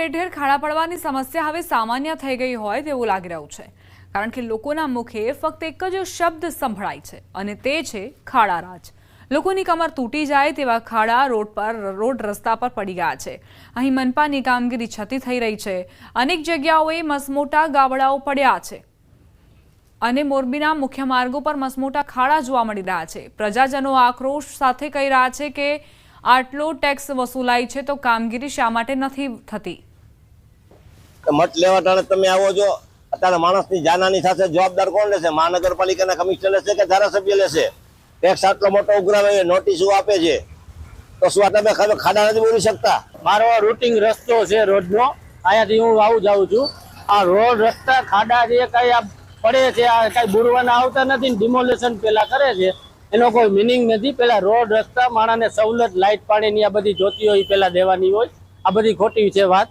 ઠેર ઠેર ખાડા પડવાની સમસ્યા હવે સામાન્ય થઈ ગઈ હોય તેવું લાગી રહ્યું છે. કારણ કે લોકોના મુખે ફક્ત એક જ શબ્દ સંભળાય છે અને તે છે ખાડા રાજ. લોકોની કમર તૂટી જાય તેવા ખાડા રોડ પર, રોડ રસ્તા પર પડી ગયા છે. અહીં મનપાની કામગીરી છતી થઈ રહી છે. અનેક જગ્યાઓએ મસમોટા ગાબડાઓ પડ્યા છે. અને મોરબીના મુખ્ય માર્ગો પર મસમોટા ખાડા જોવા મળી રહ્યા છે. પ્રજાજનો આક્રોશ સાથે કહી રહ્યા છે કે આટલો ટેક્સ વસૂલાય છે તો કામગીરી શા માટે નથી થતી? મત લેવા ટાણે તમે આવો છો? અત્યારે માણસની જાનાની સાથે જવાબદાર કોણ લેશે? મહાનગરપાલિકાના કમિશનર લેશે કે ધારાસભ્ય લેશે? ટેક્સ આટલો મોટો ઉઘરાવે છે નોટિસો આપે છે. તો શું તમે ખાડા નથી બોલી શકતા? મારો રૂટિંગ રસ્તો છે રોડનો. અહીંયાથી હું આવું જાઉં છું. આ રોડ, રસ્તા, ખાડા જે કઈ આ પડે છે, આ કઈ બુરવાના આવતા નથી ડિમોલેશન પેલા કરે છે. એનો કોઈ મિનિંગ નથી. પેલા રોડ, રસ્તા માણસને સવલત લાઇટ પાણીની આ બધી જોતી હોય પેલા દેવાની હોય. આ બધી ખોટી છે વાત.